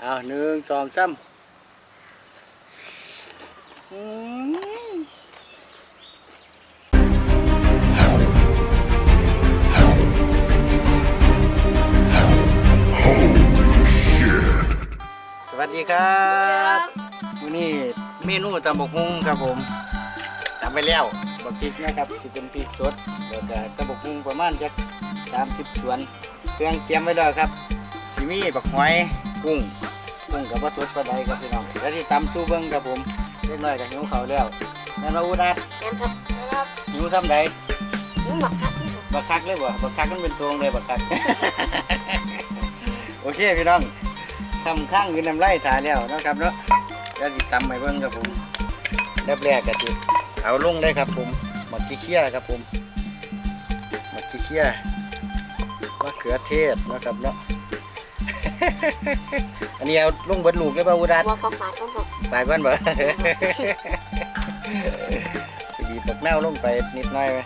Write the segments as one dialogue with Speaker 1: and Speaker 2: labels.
Speaker 1: เอาหนึ่งสองสามอืมสวัสดีครับวันนี้เมนูตำบกฮุ่งครับผมตำไปแล้วบักพริกนะครับสิเป็นพริกสดแล้วก็ตำบกฮุ่งประมาณจักสามสิบส่วน เครื่องเตรียมไว้แล้วครับ สิมีบักหอยกุ้ง กุ้งกับปลาสดปลาใดครับพี่น้องแล้วที่ตำสู้เบิ้งครับผมเล็กน้อยกับหิวเขาวแล้วแม่นมาอูดัด
Speaker 2: แอนครับนะครับ
Speaker 1: หิวซ้ำใด
Speaker 2: หมูหมักครับนี่ครับ
Speaker 1: บักคักเลยบ่บักคักมันเป็นตวงเลยบักคักโอเคพี่น้องซ้ำข้างคือน้ำไล่ถ่ายแล้วเนาะครับเนาะแล้วติดตำไปเบิ่งครับผมแรกแรกก็สิเอาลงได้ครับผมหมักขี้เคี้ยครับผมหมักขี้เคี้ยมะเขือเทศนะครับเนาะ อันนี้เอาลงเบิดลูกเลยป่ะอุดัน
Speaker 2: หัวฟักบาดครับผม
Speaker 1: ไปเบิ่นบ่สิบีบปักเน่าลงไปนิดหน่อยไหม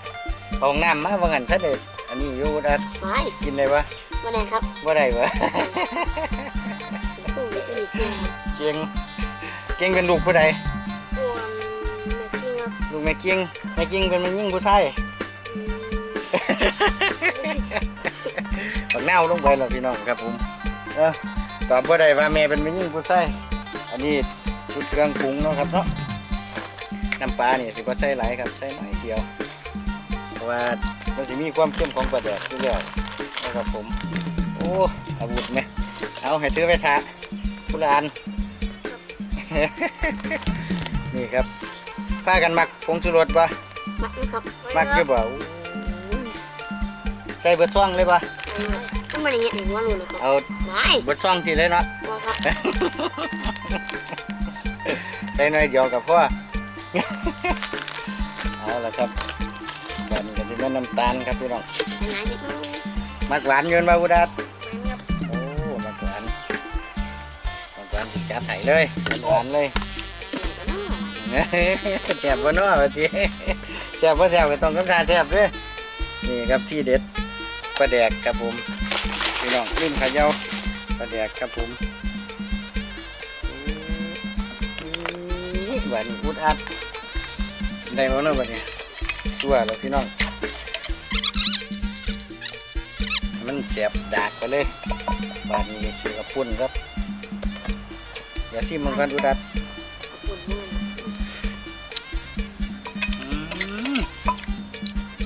Speaker 1: ตองน้ำมาว่างั้นถ้าเด็ดอันนี้อยู่อุดัน
Speaker 2: ไม่
Speaker 1: กินเลยวะ
Speaker 2: มาไหนครับ
Speaker 1: ว่าได้วะ
Speaker 2: กุ้งเป็นอีกทีครับ
Speaker 1: เกียงเกียงเป็นลูกผู้ใด
Speaker 2: ตัวเมื่อกี้ครับ
Speaker 1: ลูกแม่เกียงแม่เกียงเป็นแม่ยิ่งผู้ชาย
Speaker 2: อืม
Speaker 1: ปักเน่าลงไปแล้วพี่น้องครับผม เออตอบว่าได้ว่าแม่เป็นแม่ยิ่งผู้ชายอันนี้ชุดเครื่องปรุงเนาะครับเนาะน้ำปลานี่สิบ่ใส่หลายครับใส่หน่อยเดียว เพราะว่ามันสิมีความเข้มของปลาแดกอยู่แล้วนะครับผม โอ้อาวุธไหมเอาให้ถือไปทาผู้ละอันนี่ครับพากันมักผงชูรสปะ
Speaker 2: มักนะครับ
Speaker 1: มักอยู่บ่อู้ใส่เบิดช่องเลยปะ
Speaker 2: ต้อง มาอย่างเงี้ยในหัวรูนะครับ
Speaker 1: เอา
Speaker 2: ไม่
Speaker 1: เบิดช่องทีเลยเนาะ
Speaker 2: หัวครับ
Speaker 1: ใส่หน่อยเดียวกับพ่อเอาละครับแบบนี้ก็จะเป็นน้ำตาลครับพี่น้อง
Speaker 2: ไปไหนเด็กน้อง
Speaker 1: มักหวานเงินมาอุดัด
Speaker 2: ครับ
Speaker 1: โอ้มักหวานมักหวานสิจัดไห้เลยหวานๆเลยแซ่บบ่เนาะว่าติแซ่บบ่แซ่บก็ต้องกำทาแซ่บเด้อนี่ครับที่เด็ด ปลาแดกครับผมพี่น้องลิ้นเขยาปลาแดกครับผมหวานอุดอัดได้บ่เนาะบัดนี้สัวแล้วพี่น้อง มันเสียบดากไปเลยบาดนี้สิกับปุ่นครับอย่าซิมันกันอุดอัด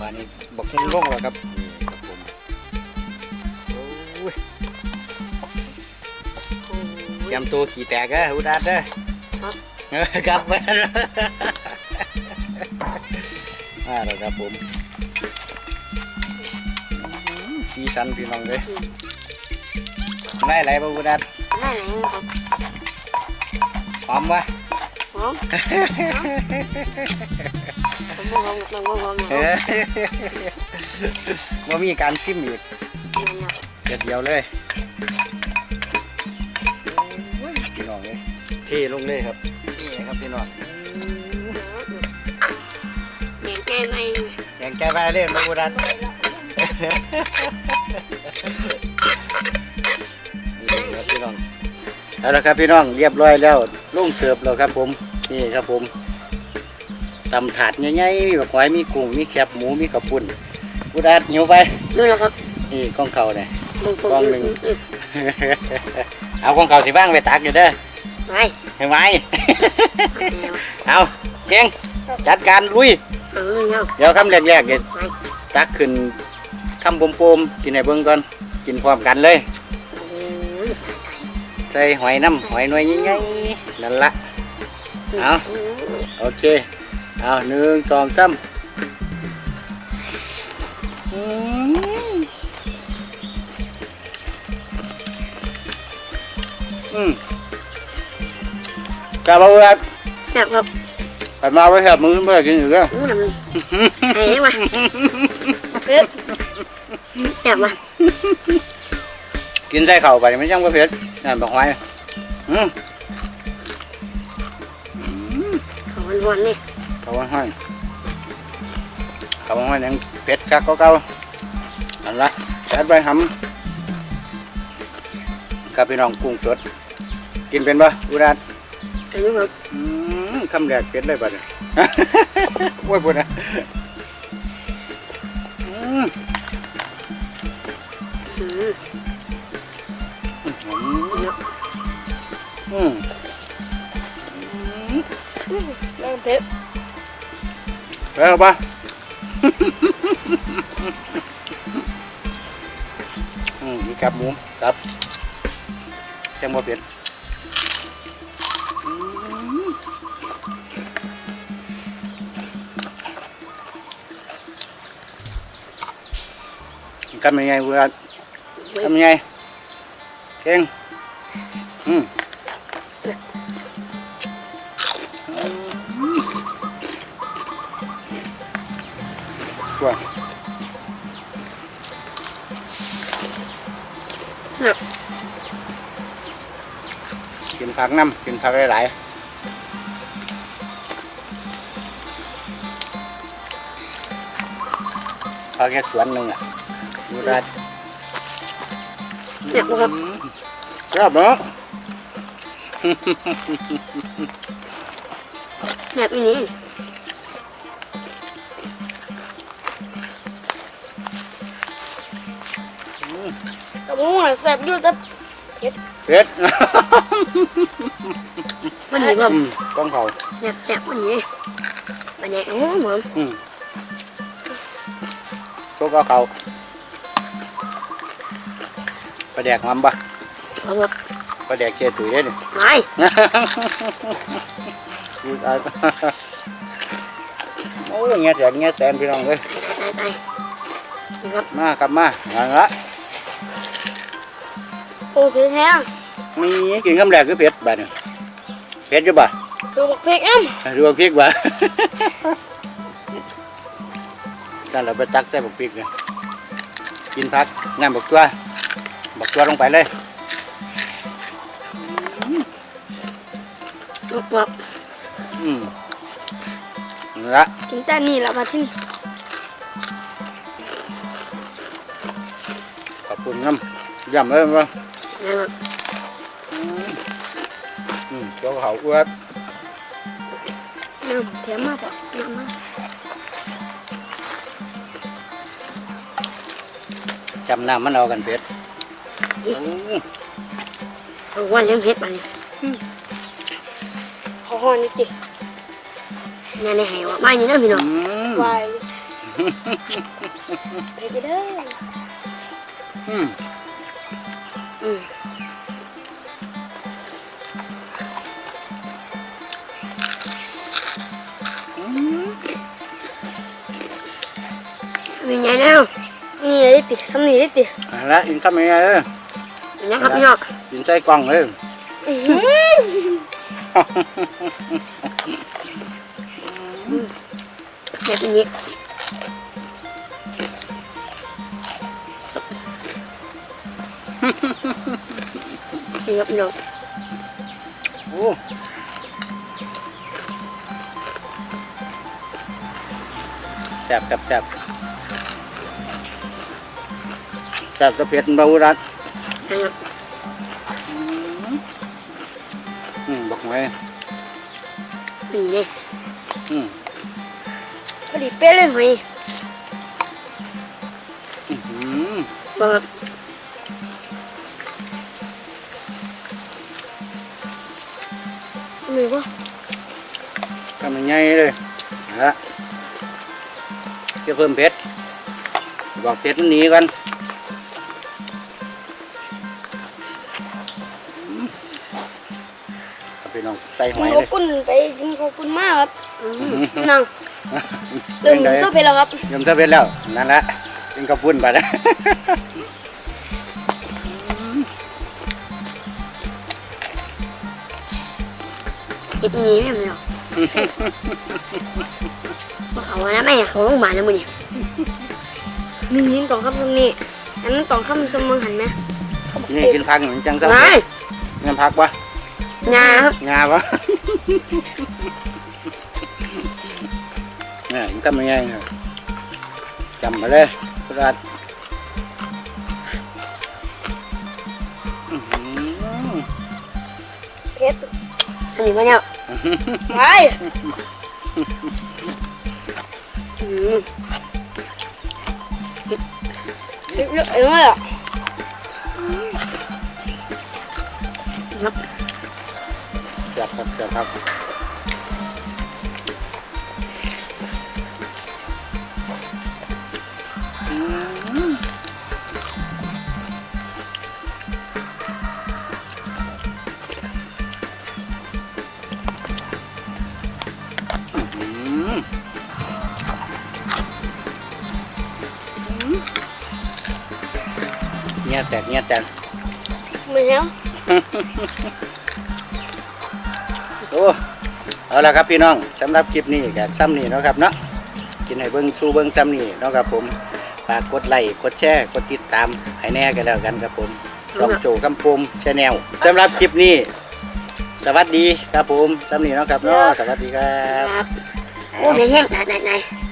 Speaker 2: บา
Speaker 1: นนี้บอกให้ลงแล้วครับ ย
Speaker 2: ยำ
Speaker 1: ตัวขี่แตกอะอุดาดเด้อ
Speaker 2: ครับ
Speaker 1: เออครับมาแล้วมาแล้วครับผมอืมสีสันพี่น้องเลยได้ไรบ้างอุดาด
Speaker 2: ได้ไหนครับ
Speaker 1: หอมวะ
Speaker 2: ผมผมบอกผมบอกผมบอก
Speaker 1: เออว่ามีการซิมอีกเด็ดเดียวเลย ลงเลยครับ นี่ครับพี่น้อง
Speaker 2: เหนียงแก้ไม่
Speaker 1: แข่งใจไปเล่นมาบูรันนี่ครับพี่น้องเอาละครับพี่น้องเรียบร้อยแล้วลุงเสิร์ฟแล้วครับ ผมนี่ครับผมตำถาดใหญ่ๆมีแบบหอยมีกุ้งมีแคบหมูมีข้าวปุ้นบูรันหิวไป
Speaker 2: นู่นแหละครับ
Speaker 1: นี่กล้องเขาเนี่ย
Speaker 2: มึง
Speaker 1: กล้องหนึ่ง เอากล้องเขาสิบ้างไปตักอยู่เด้อ
Speaker 2: ไป
Speaker 1: เห็นไหมเอาเก่งจัดการลุย
Speaker 2: เออเอา
Speaker 1: เดี๋ยวคำแรกๆเดี๋ยว
Speaker 2: ไป
Speaker 1: ตักขึ้นคำโปมๆกินให้เบิ่งก่อน กินพร้อมกันเลย
Speaker 2: โอ้ย
Speaker 1: ใส่หอยน้ำหอยหน่วยใหญ่ๆนั่นละเอาโอเค เอาหนึ่งสองสาม กลับมาครับ
Speaker 2: แบบครับ
Speaker 1: กลับมาไว้ครับมึงไม่ได้กินอยู่แล้ว
Speaker 2: อู้นำเลยไอ้มาเอ๊ะแบบมา
Speaker 1: กินใส่เข่าไปไม่จังว่าเผ็ดนั่นบอกไว้อืม
Speaker 2: ขอวันๆนี่
Speaker 1: เขาว่าให้เขาว่าให้ยังเผ็ดคักก็เก่านั่นละจัดไปหำกับพี่น้องกุ้งสดกินเป็นปะอุรั ด
Speaker 2: อันนี้ครับ
Speaker 1: อืมคำแรกเป็ดเลยบัดนี้โอ้ยปวดนะอืม
Speaker 2: อืม
Speaker 1: อืมอืม
Speaker 2: เริ่มเผ็ด
Speaker 1: แล้วปะอืมนี่ครับหมูครับจังบ่เป็ดอื ทำยังไงเวลาทำยังไงเก่งอืมตัว
Speaker 2: น่ะ
Speaker 1: กินผักน้ำกินผักหลายๆผักแค่สวนหนึ่งอะ ดูได้
Speaker 2: เนี่ยครับ
Speaker 1: ครับเนาะ
Speaker 2: เนี่ยอันนี้กระมุงอะแซ่บอยู่แต่
Speaker 1: เผ็ด
Speaker 2: วันนี้ครับ
Speaker 1: อืมต้องเผา
Speaker 2: เนี่ยแซ่บวันนี้วันนี้โอ้โหเหมือน
Speaker 1: อืมพวกก็เขา ปลาแดกมันปะ
Speaker 2: เอาครับ
Speaker 1: ปลาแดกเกตุ๋ยได้เนี่ย
Speaker 2: ไม่
Speaker 1: ดูตายโอ้ยเงี้ยแสนเงี้ยแสนพี่น้องเลย
Speaker 2: ตายตายนี่ครับ
Speaker 1: มาครับมาหลังละ
Speaker 2: โอ้เผ็ดแห้ง
Speaker 1: มีกินคำแรกคือเผ็ดบ่เนี่ยเผ็ดอยู่บ่
Speaker 2: ดูบักเผ็ดเอ็ม
Speaker 1: ดูบักพริกบ่กันเราไปตักใส่บักพริกเนี่ยกินพักน้ำบักตัว บักตัวลงไปเลย
Speaker 2: ลูกแบบ
Speaker 1: อืมนั่นละ
Speaker 2: กินแต่นี่แล้วมาที่นี่
Speaker 1: ขอบคุณน้ำย่ำเลยมั้ง
Speaker 2: นะครับ
Speaker 1: อืมเจ้าเขาอ้วน
Speaker 2: น้ำแถมมากป่ะน้ำมาก
Speaker 1: จำน้ำมันเอากันเผ็ด
Speaker 2: เอาว่าเลี้ยงเผ็ดไปเลยขอหอนนิดดิเนี่ยในไหวะไม่นี่นะพี่น้อง
Speaker 1: อืม
Speaker 2: วายไปกันเด้อ
Speaker 1: อืม
Speaker 2: อืมมีไงแล้วนี่ได้ติสำนีได้ติ
Speaker 1: เอาละกินข้าวยังไงเอ้ ย
Speaker 2: นี่ครับพี่น้อง
Speaker 1: กินใส่กล่องเลย
Speaker 2: อื้อหือแบบนี้นี่ครับพี่น้อง
Speaker 1: โอ้แซ่บแซ่บแซ่บแซ่บกระเผ็ดเบารัด
Speaker 2: นะครับ
Speaker 1: ไว้
Speaker 2: นี่เลย
Speaker 1: อืม
Speaker 2: พอดีเป๊ะเลยหอย
Speaker 1: อื้อหือ
Speaker 2: บอกครับมีปะ
Speaker 1: ทำยังไงเลยเอาละจะเพิ่มเผ็ดบอกเผ็ดมันหนีกัน ใส่ห
Speaker 2: กิ
Speaker 1: อนย
Speaker 2: ข
Speaker 1: เล
Speaker 2: อยบคุณไปกินขอบคุณมากครับอืมพี่น้องเติมโซ่ไปแล้วครับ
Speaker 1: ยมเสร็จแล้วนั่นแหละเป็นกระปุ้นไปแล้ว
Speaker 2: เห็ดนี้ไม่เหรอบอกเขาว่านะแม่เขาโรงพยาบาลนะมึงนี่มีหินตองคำตรงนี้อันนั้นตองคำสมองหันไหม
Speaker 1: นี่กินผักเหมือนจังสัก
Speaker 2: ไม่
Speaker 1: เงินผักปะ
Speaker 2: งาครับ
Speaker 1: งาปะนี่มันทำยังไงเนี่ยจำมาเลยกระ ดาษอื้อหือ
Speaker 2: ผ็ดอันนี้มาเนี่ยไปอืมเย
Speaker 1: สียบครับเสียบครับอืมอืมเงี้ยแตกเงี้ยแตก
Speaker 2: ไม่เห็น
Speaker 1: โอ้เอาละครับพี่น้องสำหรับคลิปนี้ก็ซ้ำนี่เนาะครับเนาะกินให้เบิ้งสู้เบิ้งซ้ำนี่เนาะครับผมฝากกดไลค์กดแชร์กดติดตามให้แน่กันแล้วกันครับผมช่องโจคำปมชาแนลสำหรับคลิปนี้ สวัสดีครับผมซ้ำนี่เนาะครับเนาะสวัสดี
Speaker 2: ครับ โอ้เหนแห้งไหนไหนไหน